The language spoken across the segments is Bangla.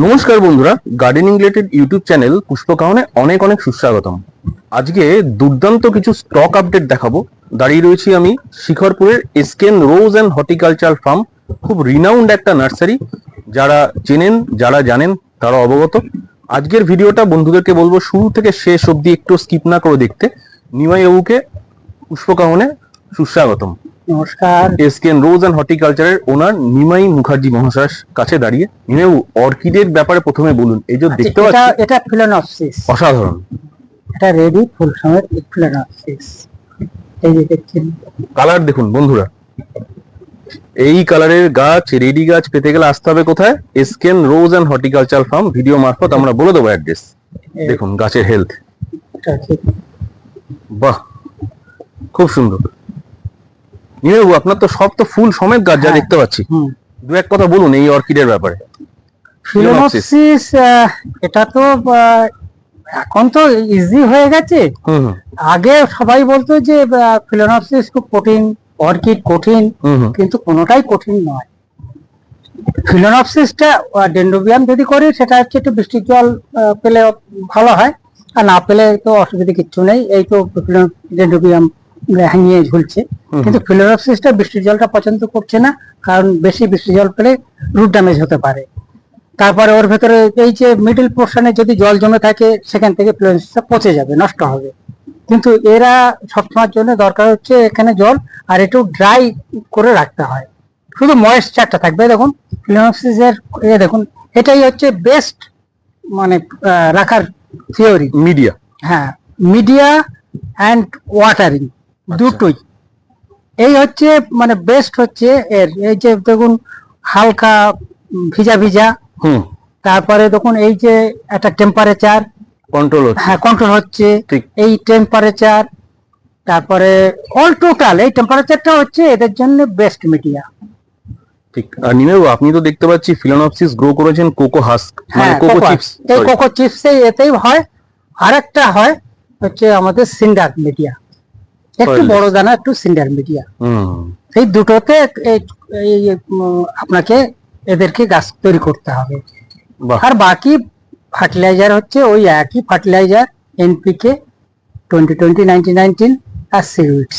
নমস্কার বন্ধুরা গার্ডেনিং রিলেটেড ইউটিউব চ্যানেল পুষ্পকাহনে অনেক অনেক সুস্বাগতম। আজকে দুর্দান্ত কিছু স্টক আপডেট দেখাবো। দাঁড়িয়ে রয়েছি আমি শিখরপুরের Esken rose and horticulture farm খুব রিনাউন্ড একটা নার্সারি যারা চেনেন, যারা জানেন, তারা অবগত। আজকের ভিডিওটা বন্ধুদেরকে বলব, শুরু থেকে শেষ অবধি একটু স্কিপ না করে দেখতে। নিমাই বাবুকে পুষ্পকাহনে সুস্বাগতম। নমস্কার। এসকেন রোজ অ্যান্ড হর্টিকালচারের ওনার নিমাই মুখার্জি কাছে দাঁড়িয়ে নিমাই অর্কিডের ব্যাপারে প্রথমে বলুন। এই যে দেখতে আচ্ছা, পাচ্ছি এটা ফিলোনপসিস। অসাধারণ। এটা রেডি ফুল সমেত ফিলোনপসিস। এই যে দেখছেন। কালার দেখুন বন্ধুরা। এই কালারের গাছ রেডি গাছ পেতে গেলে আসতে হবে কোথায়? Esken rose and horticulture farm video মারফত আমরা বলে দেবো অ্যাড্রেস দেখুন গাছের হেলথ বাহ! খুব সুন্দর। নিমাইবাবু আপনার তো সব তো ফুল সমেত গাছ যা হ্যাঁ। দেখতে পাচ্ছি। দু এক কথা বলুন এই অর্কিডের ব্যাপারে। ফিলোনপসিস এটা তো এখন তো ইজি হয়ে গেছে। আগে সবাই বলতো যে ফিলোনপসিস খুব কঠিন অর্কিড কঠিন কিন্তু কোনোটাই কঠিন নয়। ফিলোনপসিসটা ডেন্ডোবিয়াম যদি করি সেটা হচ্ছে একটু বৃষ্টির জল পেলে ভালো হয়। আর না পেলে তো অসুবিধা কিচ্ছু নেই। এই তো ডেন্ডোবিয়াম হ্যাঙিয়ে ঝুলছে। কিন্তু ফিলোনপসিসটা বৃষ্টির জলটা পছন্দ করছে না কারণ বেশি বৃষ্টির জল পেলে রুট ড্যামেজ হতে পারে। তারপরে ওর ভেতরে এই যে মিডল পোর্শনে যদি জল জমে থাকে সেখান থেকে ফিলোনপসিসটা পচে যাবে নষ্ট হবে। কিন্তু এরা সবসময়ের জন্য দরকার হচ্ছে এখানে জল আর একটু ড্রাই করে রাখতে হয়। শুধু ময়েশ্চারটা থাকবে দেখুন ফিলোনপসিসের এ দেখুন এটাই হচ্ছে বেস্ট মানে রাখার থিওরি মিডিয়া হ্যাঁ মিডিয়া অ্যান্ড ওয়াটারিং দুটোই। এই হচ্ছে মানে বেস্ট হচ্ছে এর। এই যে দেখুন হালকা ভিজা ভিজা। হুম। তারপরে দেখুন এই যে একটা টেম্পারেচার কন্ট্রোল হচ্ছে। হ্যাঁ কন্ট্রোল হচ্ছে। ঠিক। এই টেম্পারেচার তারপরে অল টোটাল এই টেম্পারেচারটা হচ্ছে এদের জন্য বেস্ট মিডিয়া ঠিক। আর নিমেও আপনি তো দেখতে পাচ্ছি ফিলোনপসিস গ্রো করেছেন কোকো হাস্ক মানে হ্যাঁ কোকো কোকো চিপস এই কোকো চিপস এতেই হয়। আরেকটা হয় হচ্ছে আমাদের সিন্ডার মিডিয়া একটু বড় দানা একটু সিন্ডার মিডিয়া এই দুটোতে আপনাকে এদেরকে গাছ তৈরি করতে হবে। আর বাকি ফার্টিলাইজার হচ্ছে ওই একই fertilizer NPK twenty twenty nineteen nineteen আর সিউইডস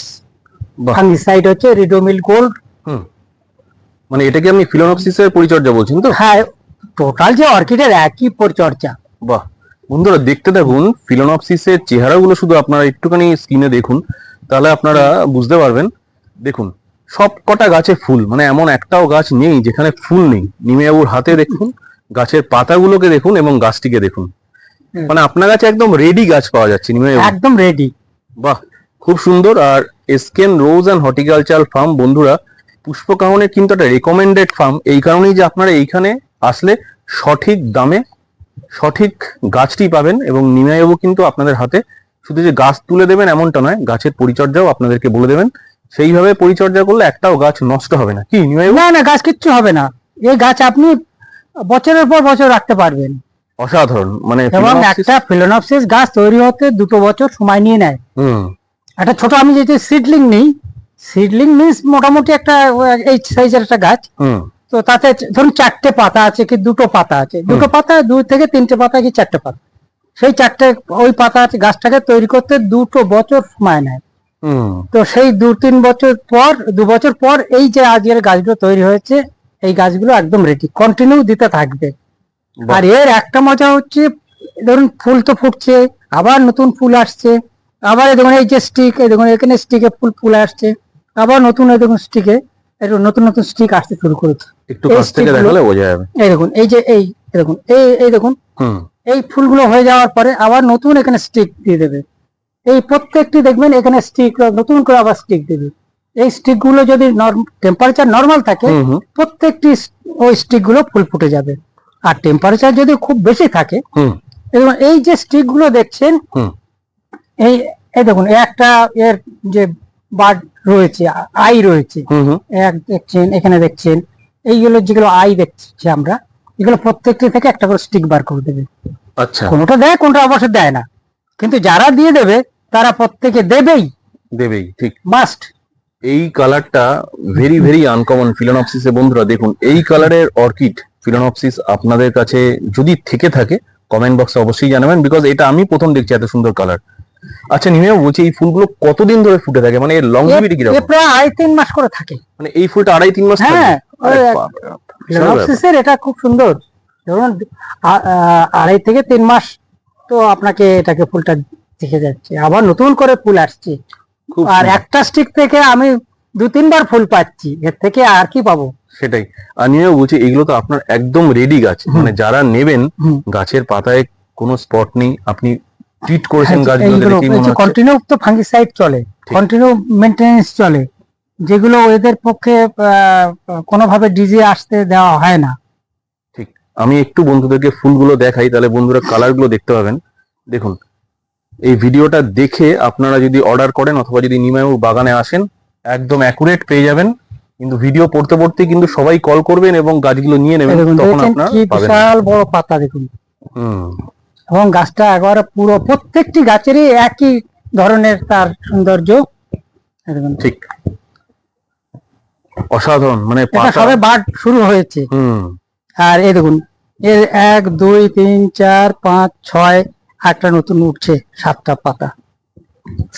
ফাঙ্গিসাইড হচ্ছে রিডোমিল গোল্ড হুম। মানে এটাকে আপনি ফিলোনপসিস এর পরিচর্যা বলছেন তো? হ্যাঁ টোটাল যে অর্কিডের একই পরিচর্যা। বাহ। বন্ধুরা দেখতে দেখুন ফিলোনপসিস এর চেহারাগুলো শুধু আপনারা একটুখানি স্ক্রিনে দেখুন। তাহলে আপনারা বুঝতে পারবেন। দেখুন সব কটা গাছে ফুল মানে এমন একটাও গাছ নেই যেখানে ফুল নেই। নিমেবাবুর হাতে দেখুন গাছের পাতাগুলোকে দেখুন এবং গাছটিকে দেখুন। মানে আপনার কাছে একদম রেডি গাছ পাওয়া যাচ্ছে নিমেবাবু একদম রেডি বাহ খুব সুন্দর। আর Esken rose and horticulture farm বন্ধুরা পুষ্পকাহনের কিন্তু একটা রেকমেন্ডেড ফার্ম এই কারণেই যে আপনারা এইখানে আসলে সঠিক দামে সঠিক গাছটি পাবেন এবং নিমাইবাবু কিন্তু আপনাদের হাতে শুধু যে গাছ তুলে দেবেন এমনটা নয় গাছের পরিচর্যাও আপনাদেরকে বলে দেবেন। সেইভাবে পরিচর্যা করলে একটাও গাছ নষ্ট হবে না। কি না না গাছ কিচ্ছু হবে না। এই গাছ আপনি বছরের পর বছর রাখতে পারবেন। অসাধারণ মানে এবং একটা ফিলোনপসিস গাছ তৈরি হতে দুটো বছর সময় নিয়ে নেয়। হুম। একটা ছোট আমি যেটা সিডলিং নেই সিডলিং মিন্স মোটামুটি একটা এই সাইজের একটা গাছ। হুম। তো তাতে ধরুন চারটে পাতা আছে কি দুটো পাতা আছে। দুটো পাতা দুই থেকে তিনটে পাতা কি চারটে পাতা? সেই চারটে ওই পাতা গাছটাকে তৈরি করতে দুটো বছর সময় নেয়। তো সেই দু তিন বছর পর দু বছর পর এই যে আজকের গাছগুলো তৈরি হয়েছে এই গাছগুলো একদম রেডি কন্টিনিউ দিতে থাকবে। আর এর একটা মজা হচ্ছে ধরুন ফুল তো ফুটছে আবার নতুন ফুল আসছে আবার এই দেখুন এই যে স্টিক দেখুন এখানে স্টিকে ফুল ফুল আসছে আবার নতুন এই দেখুন স্টিকে নতুন নতুন স্টিক আসতে শুরু করেছে। একটু কাছ থেকে দেখালে বোঝা যাবে। এই দেখুন এই যে এই দেখুন এই এই দেখুন। এই ফুলগুলো হয়ে যাওয়ার পরে আবার নতুন এখানে স্টিক দিয়ে দেবে। এই প্রত্যেকটি দেখবেন এখানে স্টিক নতুন করে আবার স্টিক দেবে। এই স্টিকগুলো যদি টেম্পারেচার নর্মাল থাকে প্রত্যেকটি ওই স্টিকগুলো ফুল ফুটে যাবে। আর টেম্পারেচার যদি খুব বেশি থাকে হুম। এবং এই যে স্টিকগুলো দেখছেন হুম। এই এই দেখুন একটা এর যে বার্ড রয়েছে আই রয়েছে। এক দেখছেন এখানে দেখছেন। এইগুলো যেগুলো আই দেখছি আমরা এগুলো প্রত্যেকটি থেকে একটা করে স্টিক বার করে দেবে। আচ্ছা। কোনোটা দেয় কোনটা অবশ্য দেয় না। কিন্তু যারা দিয়ে দেবে তারা প্রত্যেকে দেবেই। দেবেই ঠিক। মাস্ট এই কালারটা ভেরি ভেরি আনকমন ফিলোনপসিসে বন্ধুরা দেখুন এই কালারের অর্কিড ফিলোনপসিস আপনাদের কাছে যদি থেকে থাকে কমেন্ট বক্সে অবশ্যই জানাবেন বিকজ এটা আমি প্রথম দেখছি এত সুন্দর কালার আচ্ছা নিমেও বলছি এই ফুলগুলো কতদিন ধরে ফুটে থাকে? মানে এর লংজিভিটি এ কীরকম? প্রায় আড়াই তিন মাস করে থাকে। মানে এই ফুলটা আড়াই তিন মাস? হ্যাঁ, এটা খুব সুন্দর। ধরুন আড়াই থেকে তিন মাস তো আপনাকে এটাকে ফুলটা দেখে যাচ্ছে। আবার নতুন করে ফুল আসছে। আর একটা স্টিক থেকে আমি দু তিনবার ফুল পাচ্ছি। এর থেকে আর কি পাবো? সেটাই। আর নিমেও বলছি এগুলো তো আপনার একদম রেডি গাছ। মানে যারা নেবেন গাছের পাতায় কোনো স্পট নেই। আপনি ট্রিট করেছেন হ্যাঁ, গাছগুলোকে এইগুলো মনে হচ্ছে কন্টিনিউ তো ফাঙ্গিসাইড চলে কন্টিনিউ মেনটেনেন্স চলে যেগুলো এদের পক্ষে কোনোভাবে ডিজি আসতে দেওয়া হয় না। ঠিক। আমি একটু বন্ধুদেরকে ফুলগুলো দেখাই তাহলে বন্ধুরা কালারগুলো দেখতে পাবেন। দেখুন এই ভিডিওটা দেখে আপনারা যদি অর্ডার করেন অথবা যদি নিমায়ুর বাগানে আসেন একদম অ্যাকুরেট পেয়ে যাবেন। কিন্তু ভিডিও পড়তে পড়তে কিন্তু সবাই কল করবেন এবং গাছগুলো নিয়ে নেবেন তখন আপনারা কি বিশাল বড় পাতা দেখুন। হুম। এবং গাছটা একবারে পুরো প্রত্যেকটি গাছেরই একই ধরনের তার সৌন্দর্য। ঠিক। অসাধারণ মানে সবে বাদ শুরু হয়েছে। আর এই দেখুন এর এক দুই তিন চার পাঁচ ছয় একটা নতুন উঠছে সাতটা পাতা।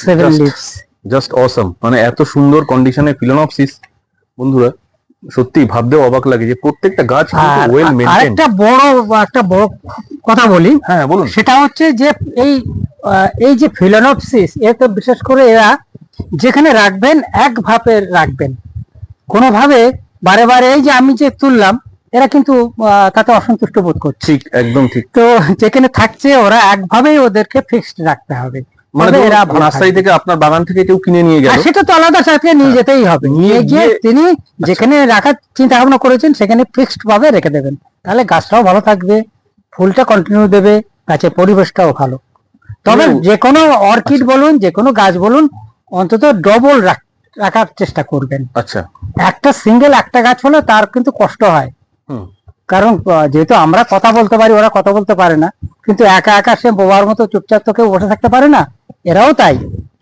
সেভেন লিভস জাস্ট অসম মানে এত সুন্দর কন্ডিশনে ফিলোনপসিস বন্ধুরা সত্যি ভাবতেও অবাক লাগে যে প্রত্যেকটা গাছ ওয়েল মেনটেন আরেকটা বড় একটা বড় কথা বলি। হ্যাঁ বলুন। সেটা হচ্ছে যে এই এই যে ফিলোনপসিস এ তো বিশেষ করে এরা যেখানে রাখবেন এক ভাবে রাখবেন। কোনোভাবে বারে বারে এই যে আমি যে তুললাম এরা কিন্তু তাতে অসন্তুষ্ট বোধ করছে। ঠিক একদম ঠিক। তো যেখানে থাকছে ওরা একভাবেই ওদেরকে ফিক্সড রাখতে হবে। মানে এরা নার্সারি। থেকে আপনার বাগান থেকে কেউ কিনে নিয়ে গেল। সেটা তো আলাদা নিয়ে হ্যাঁ। যেতেই হবে। নিয়ে গিয়ে তিনি যেখানে রাখার চিন্তা ভাবনা করেছেন সেখানে ফিক্সড ভাবে রেখে দেবেন। তাহলে গাছটাও ভালো থাকবে ফুলটা কন্টিনিউ দেবে গাছের পরিবেশটাও ভালো। তবে যে কোনো অর্কিড বলুন যে কোনো গাছ বলুন অন্তত ডবল রাখার চেষ্টা করবেন। আচ্ছা। একটা সিঙ্গেল একটা গাছ হলে তার কিন্তু কষ্ট হয়। হুম। কারণ যেহেতু আমরা কথা বলতে পারি ওরা কথা বলতে পারে না। কিন্তু একা একা সে বোবার মতো চুপচাপ তো কেউ বসে থাকতে পারে না। এরাও তাই।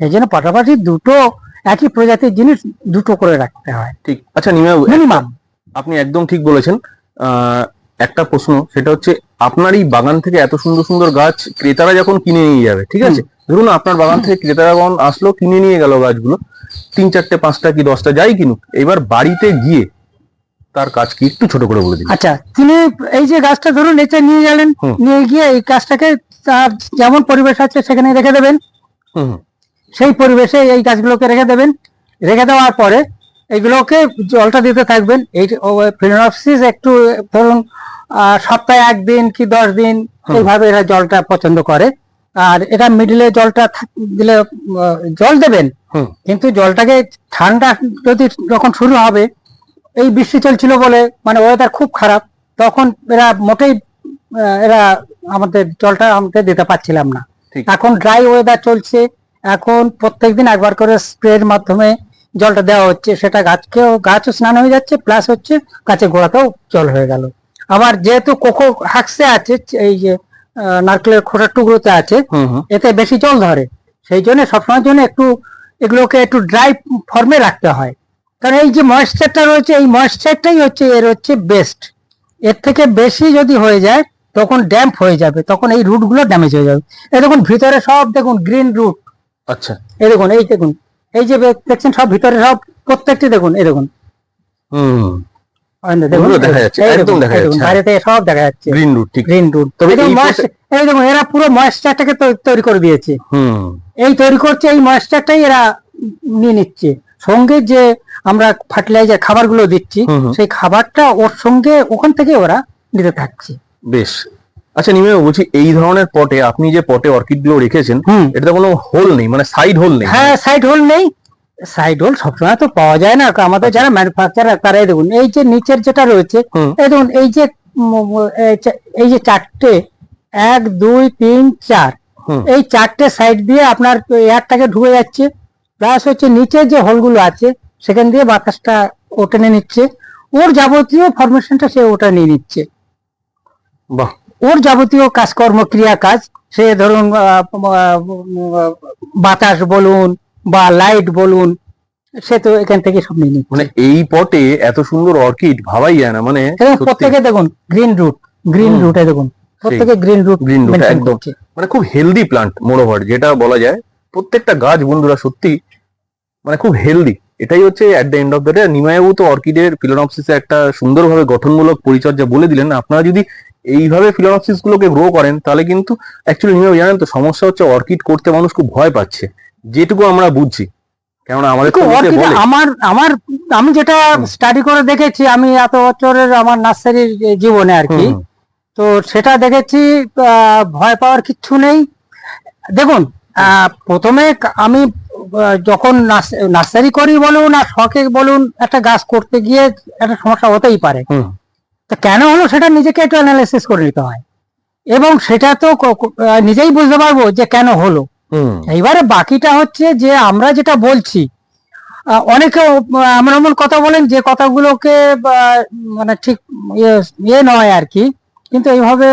এই জন্য পাশাপাশি দুটো একই প্রজাতির জিনিস দুটো করে রাখতে হয়। ঠিক। আচ্ছা নিমা মিনিমাম। আপনি একদম ঠিক বলেছেন। একটা প্রশ্ন সেটা হচ্ছে আপনার এই বাগান থেকে এত সুন্দর সুন্দর গাছ ক্রেতারা যখন কিনে নিয়ে যাবে ঠিক আছে? ধরুন আপনার বাগান থেকে ক্রেতারা যখন আসলো কিনে নিয়ে গেল গাছগুলো তিন চারটে পাঁচটা কি দশটা যাই কিনুক এবার বাড়িতে গিয়ে তার কাজ কি একটু ছোট করে বলে দিন। আচ্ছা তিনি এই যে গাছটা ধরুন এতে নিয়ে গেলেন নিয়ে গিয়ে এই গাছটাকে তার যেমন পরিবেশ আছে সেখানে রেখে দেবেন। সেই পরিবেশে এই গাছগুলোকে রেখে দেবেন। রেখে দেওয়ার পরে এগুলোকে জলটা দিতে থাকবেন। এই ফিনোপসিস একটু ধরুন সপ্তাহে একদিন কি দশ দিন এইভাবে এরা জলটা পছন্দ করে। আর এটা মিডিলে জলটা দিলে জল দেবেন। কিন্তু জলটাকে ঠান্ডা যদি যখন শুরু হবে এই বৃষ্টি চলছিল বলে মানে ওয়েদার খুব খারাপ তখন এরা মোটেই এরা আমাদের জলটা আমাদের দিতে পারছিলাম না। এখন ড্রাই ওয়েদার চলছে এখন প্রত্যেকদিন একবার করে স্প্রের মাধ্যমে জলটা দেওয়া হচ্ছে সেটা গাছকেও গাছও স্নান হয়ে যাচ্ছে প্লাস হচ্ছে গাছের গোড়াতেও জল হয়ে গেল। আবার যেহেতু কোকো হাক্সে আছে এই যে নারকেলের খোসার টুকরোতে আছে এতে বেশি জল ধরে। সেই জন্য সবসময়ের জন্য একটু এগুলোকে একটু ড্রাই ফর্মে রাখতে হয়। কারণ এই যে ময়েশ্চারটা রয়েছে এই ময়েশ্চারটাই হচ্ছে এর হচ্ছে বেস্ট এর থেকে বেশি যদি হয়ে যায় তখন ড্যাম্প হয়ে যাবে তখন এই রুটগুলো ড্যামেজ হয়ে যাবে। এই দেখুন ভিতরে সব দেখুন গ্রিন রুট আচ্ছা। এই দেখুন এই দেখুন এই যে দেখছেন সব ভিতরে সব প্রত্যেকটি দেখুন এই দেখুন। হুম। এরা পুরো ময়েশ্চারটাকে তৈরি করে দিয়েছে। হুম। এই তৈরি করছে এই ময়েশ্চারটাই এরা নিয়ে নিচ্ছে। সঙ্গে যে আমরা ফার্টিলাইজার খাবারগুলো দিচ্ছি। সেই খাবারটা ওর সঙ্গে ওখান থেকে ওরা নিতে থাকছে। বেশ। আচ্ছা নিমে বলছি এই ধরনের পটে আপনি যে পটে অর্কিডগুলো রেখেছেন এটাতে কোনো হোল নেই মানে সাইড হোল নেই? হ্যাঁ সাইড হোল নেই। সাইড হোল সবসময় তো পাওয়া যায় না। আমাদের যারা ম্যানুফ্যাকচারার তারাই দেখুন এই যে নিচের যেটা রয়েছে এই দেখুন এই যে এই যে চারটে এক দুই তিন চার এই চারটে সাইড দিয়ে আপনার এয়ারটাকে ঢুকে যাচ্ছে প্লাস হচ্ছে নিচের যে হোলগুলো আছে সেখান দিয়ে বাতাসটা ও টেনে নিচ্ছে। ওর যাবতীয় ফরমেশনটা সে ওটা নিয়ে নিচ্ছে। বাহ। ওর যাবতীয় কাজকর্ম ক্রিয়া কাজ সে ধরুন বাতাস বলুন বা লাইট বলুন সে তো এখান থেকে সব নিয়ে মানে এই পটে এত সুন্দর অর্কিড ভাবাই যায় না মানে প্রত্যেকে দেখুন গ্রিন রুট গ্রিন। রুটে দেখুন প্রত্যেকে গ্রিন রুট গ্রিন রুট একদম। মানে খুব হেলদি প্লান্ট মোরোভার যেটা বলা যায় প্রত্যেকটা গাছ বন্ধুরা সত্যি মানে খুব হেলদি। এটাই হচ্ছে at the end of the day নিমায়াবু তো অর্কিডের ফিলোনপসিসে একটা সুন্দরভাবে গঠনমূলক পরিচর্যা বলে দিলেন। আপনারা যদি এইভাবে ফিলোনপসিস গুলোকে গ্রো করেন তাহলে কিন্তু অ্যাকচুয়ালি নিমায়াবু জানেন তো সমস্যা হচ্ছে অর্কিড করতে মানুষ খুব ভয় পাচ্ছে। যেটুকু আমরা বুঝছি। কেননা আমাদের আমার আমার আমি যেটা স্টাডি করে দেখেছি আমি এত বছরের আমার নার্সারির জীবনে আর কি তো সেটা দেখেছি ভয় পাওয়ার কিচ্ছু নেই। দেখুন আহ, প্রথমে আমি যখন নার্সারি করি বলুন আর শখে বলুন একটা গাছ করতে গিয়ে একটা সমস্যা হতেই পারে। তো কেন হলো সেটা নিজেকে একটু অ্যানালাইসিস করে নিতে হয়। এবং সেটা তো নিজেই বুঝতে পারব যে কেন হলো। এইবারে বাকিটা হচ্ছে যে আমরা যেটা বলছি অনেকে এমন এমন কথা বলেন যে কথাগুলোকে মানে ঠিক ইয়ে ইয়ে নয় আর কি। কিন্তু এইভাবে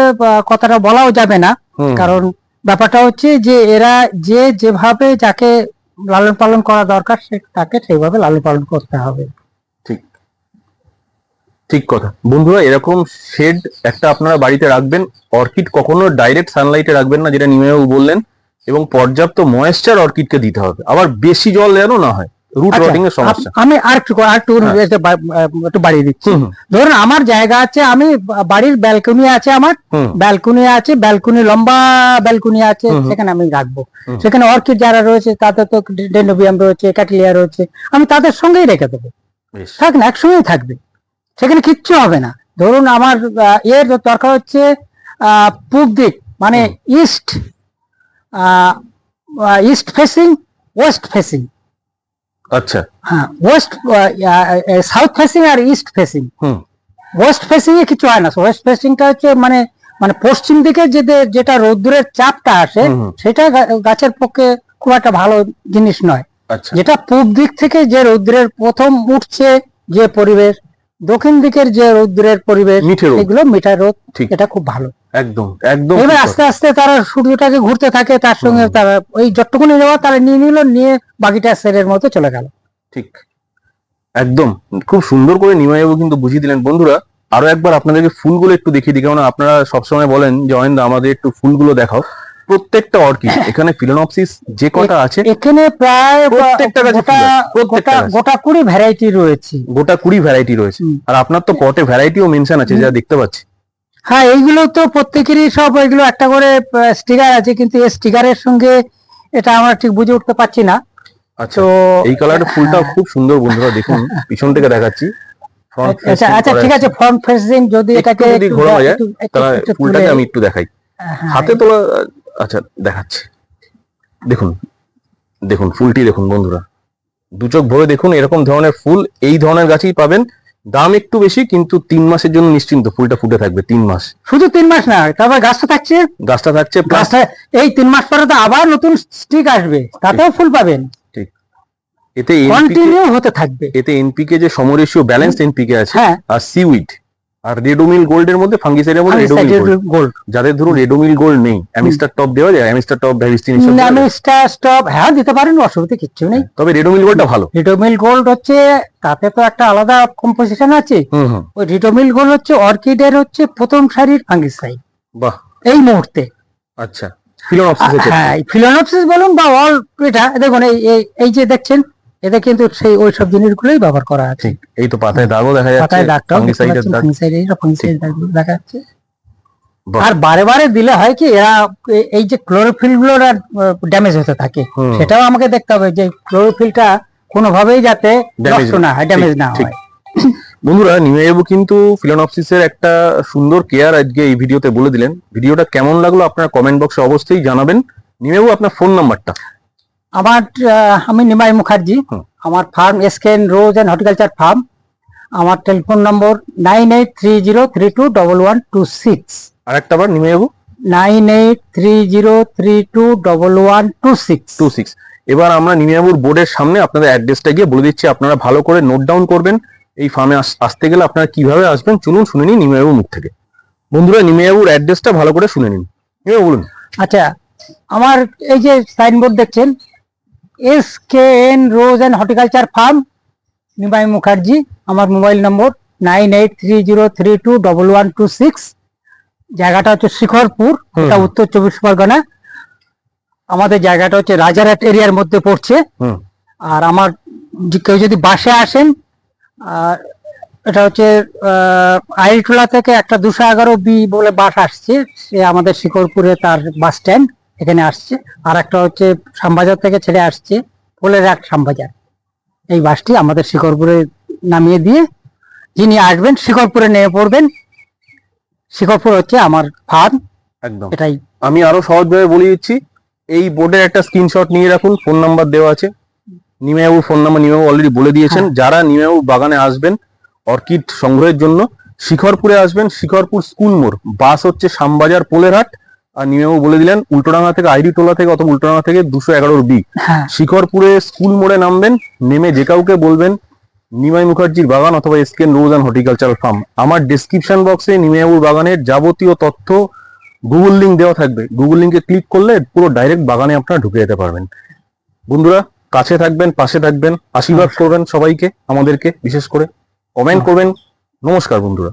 কথাটা বলাও যাবে না। কারণ ব্যাপারটা হচ্ছে যে এরা যে যেভাবে যাকে লালন পালন করা দরকার, সে তাকে সেইভাবে লালন পালন করতে হবে। ঠিক। ঠিক কথা। বন্ধুরা, এরকম শেড একটা আপনারা বাড়িতে রাখবেন, অর্কিড কখনো ডাইরেক্ট সানলাইটে রাখবেন না, যেটা নিমেও বললেন, এবং পর্যাপ্ত ময়েশ্চার অর্কিডকে দিতে হবে। আবার বেশি জল যেন না হয়। রুট আচ্ছা, রটিং এর সমস্যা। আমি আর একটু আর একটু হ্যাঁ। একটু বাড়িয়ে দিচ্ছি। ধরুন আমার জায়গা আছে আমি বাড়ির ব্যালকনি আছে আমার ব্যালকনি আছে ব্যালকনি লম্বা ব্যালকনি আছে। সেখানে আমি রাখব। সেখানে অর্কিড যারা রয়েছে তাতে তো ডেনোবিয়াম রয়েছে ক্যাটলিয়া রয়েছে আমি তাদের সঙ্গেই রেখে দেবো। থাক না একসঙ্গেই থাকবে। সেখানে কিচ্ছু হবে না। ধরুন আমার এর দরকার হচ্ছে আহ, পূব দিক মানে east east facing west facing আচ্ছা। হ্যাঁ ওয়েস্ট সাউথ ফেসিং আর ইস্ট ফেসিং হুম। ওয়েস্ট ফেসিং এ কিছু হয় না। ওয়েস্ট ফেসিংটা হচ্ছে মানে মানে পশ্চিম দিকে যে যেটা রোদ্দুরের চাপটা আসে। সেটা গাছের পক্ষে খুব একটা ভালো জিনিস নয়। আচ্ছা। যেটা পূব দিক থেকে যে রৌদ্রের প্রথম উঠছে যে পরিবেশ দক্ষিণ দিকের যে রৌদ্রের পরিবেশ। এগুলো মিটার রোদ এটা খুব ভালো। একদম একদম এবার আস্তে আস্তে তারা সূর্যটাকে ঘুরতে থাকে তার সঙ্গে তারা ওই যতটুকুনি নেওয়া তারা নিয়ে নিল নিয়ে বাকিটা সেরের মতো চলে গেল। ঠিক। একদম খুব সুন্দর করে নিমাইবাবু কিন্তু বুঝিয়ে দিলেন। বন্ধুরা আরও একবার আপনাদেরকে ফুলগুলো একটু দেখিয়ে দিই কারণ আপনারা সবসময় বলেন যে অয়েন্দা আমাদের একটু ফুলগুলো দেখাও। প্রত্যেকটা অর্কিড এখানে ফিলোনপসিস যে কটা আছে এখানে প্রায় প্রত্যেকটা গাছে গোটা গোটা কুড়ি ভ্যারাইটি রয়েছে। গোটা কুড়ি ভ্যারাইটি রয়েছে। আর আপনার তো পটে ভ্যারাইটিও মেনশন আছে যা দেখতে পাচ্ছি। হ্যাঁ এইগুলো তো প্রত্যেকেরই সব এগুলো একটা করে স্টিকার আছে কিন্তু এই স্টিকারের সঙ্গে এটা আমরা ঠিক বুঝে উঠতে পারছি না। আচ্ছা এই কালারের ফুলটা খুব সুন্দর বন্ধুরা দেখুন পিছন থেকে দেখাচ্ছি। আচ্ছা আচ্ছা ঠিক আছে। ফ্রন্ট ফেসিং যদি এটাকে যদি একটু- ঘোরানো যায়, তাহলে ফুলটাকে আমি একটু দেখাই। হ্যাঁ, হাতে তোলা আচ্ছা দেখাচ্ছি। দেখুন দেখুন ফুলটি দেখুন বন্ধুরা। দু চোখ ভরে দেখুন এরকম ধরনের ফুল এই ধরনের গাছই পাবেন। দাম একটু বেশি কিন্তু তিন মাসের জন্য নিশ্চিন্ত ফুলটা ফুটে থাকবে তিন মাস। শুধু তিন মাস না তারপর গাছটা থাকছে? গাছটা থাকছে গাছটা এই তিন মাস পরে তো আবার নতুন স্টিক আসবে তাতেও ফুল পাবেন। এতে কন্টিনিউ হতে থাকবে। এতে এনপিকে যে সমরেশীয় ব্যালেন্স এনপিকে আছে হ্যাঁ। আর সিউইড আর রেডোমিল গোল্ডের মধ্যে ফাঙ্গিসাইডের মধ্যে রেডোমিল গোল্ড যাদের ধরুন রেডোমিল গোল্ড নেই অ্যামিস্টার টপ দেওয়া যায় অ্যামিস্টার টপ দেওয়া যায়। স্টপ হ্যাঁ দিতে পারেন অসুবিধা কিচ্ছু নেই। তবে রেডোমিল গোল্ডটা ভালো। রিটোমিল গোল্ড হচ্ছে তাতে তো একটা আলাদা কম্পোজিশন আছে। ওই রিটোমিল গোল্ড হচ্ছে অর্কিডের হচ্ছে প্রথম সারির ফাঙ্গিসাইড বাহ। এই মুহূর্তে। আচ্ছা ফিলোনপসিসের ক্ষেত্রে। হ্যাঁ ফিলোনপসিস বলুন বা অল এটা দেখুন এই- এই যে দেখছেন এতে কিন্তু সেই ওই সব জিনিসগুলোই ব্যবহার করা আছে। এই তো পাতায় দাগও দেখা যাচ্ছে পাতায় দাগটাও ফাঙ্গিসাইডের দাগ। ফাঙ্গিসাইড ফাঙ্গিসাইড দেখা যাচ্ছে। আর বারে বারে দিলে হয় কি এরা এই যে ক্লোরোফিলগুলোর ড্যামেজ হতে থাকে। সেটাও আমাকে দেখতে হবে যে ক্লোরোফিলটা কোনোভাবেই যাতে নষ্ট না হয় ড্যামেজ না হয়। বন্ধুরা নিমেবাবু কিন্তু ফিলোনপসিসের একটা সুন্দর কেয়ার আজকে এই ভিডিওতে বলে দিলেন। ভিডিওটা কেমন লাগল আপনারা কমেন্ট বক্সে অবশ্যই জানাবেন। নিমেবাবু আপনার ফোন নাম্বারটা আমার আমি নিমাই মুখার্জি। আমার farm SKN rose and horticulture farm আমার telephone number nine eight three zero three two double one two six আর একটা বার নিমেবাবু nine eight three zero three two double one two six two six এবার আমরা নিমিয়াবুর বোর্ডের সামনে আপনাদের অ্যাড্রেসটা গিয়ে বলে দিচ্ছি। আপনারা ভালো করে নোট ডাউন করবেন। এই ফার্মে আসতে গেলে আপনারা কীভাবে আসবেন চলুন শুনে নিন নিমিয়াবুর মুখ থেকে। বন্ধুরা নিমিয়াবুর অ্যাড্রেসটা ভালো করে শুনে নিন। বলুন। আচ্ছা আমার এই যে সাইনবোর্ড দেখছেন S K N rose and horticulture farm Nimai Mukherjee আমার mobile number nine eight three zero three two double one two six জায়গাটা হচ্ছে শিখরপুর এটা উত্তর চব্বিশ পরগনা। আমাদের জায়গাটা হচ্ছে রাজারহাট এরিয়ার মধ্যে পড়ছে। আর আমার কেউ যদি বাসে আসেন আর এটা হচ্ছে আইলটোলা থেকে একটা দুশো এগারো বি বলে বাস আসছে। সে আমাদের শিকরপুরে তার বাস স্ট্যান্ড। এখানে আসছে। আর একটা হচ্ছে শ্যামবাজার থেকে ছেড়ে আসছে পোলের এক শ্যামবাজার। এই বাসটি আমাদের শিকরপুরে নামিয়ে দিয়ে যিনি আসবেন শিকরপুরে নেমে পড়বেন। শিকরপুর হচ্ছে আমার ফার্ম। একদম। এটাই। আমি আরও সহজভাবে বলে দিচ্ছি এই বোর্ডের একটা স্ক্রিনশট নিয়ে রাখুন ফোন নাম্বার দেওয়া আছে। নিমেবাবুর ফোন নাম্বার নিমেবাবু অলরেডি বলে দিয়েছেন। যারা নিমেবাবু বাগানে আসবেন অর্কিড সংগ্রহের জন্য শিখরপুরে আসবেন শিখরপুর স্কুল মোড়। বাস হচ্ছে শ্যামবাজার পোলেরহাট। আর নিমেবাবু বলে দিলেন উল্টোডাঙ্গা থেকে আইডি টোলা থেকে অথবা উল্টোডাঙ্গা থেকে দুশো এগারোর বি হ্যাঁ। শিখরপুরে স্কুল মোড়ে নামবেন নেমে যে কাউকে বলবেন নিমাই মুখার্জির বাগান অথবা SKN rose and horticultural farm. আমার ডেসক্রিপশন বক্সে নিমাইবাবুর বাগানের যাবতীয় তথ্য গুগল লিঙ্ক দেওয়া থাকবে। গুগল লিঙ্কে ক্লিক করলে পুরো ডাইরেক্ট বাগানে আপনারা ঢুকে যেতে পারবেন। বন্ধুরা কাছে থাকবেন পাশে থাকবেন আশীর্বাদ করবেন সবাইকে আমাদেরকে বিশেষ করে কমেন্ট করবেন। নমস্কার বন্ধুরা।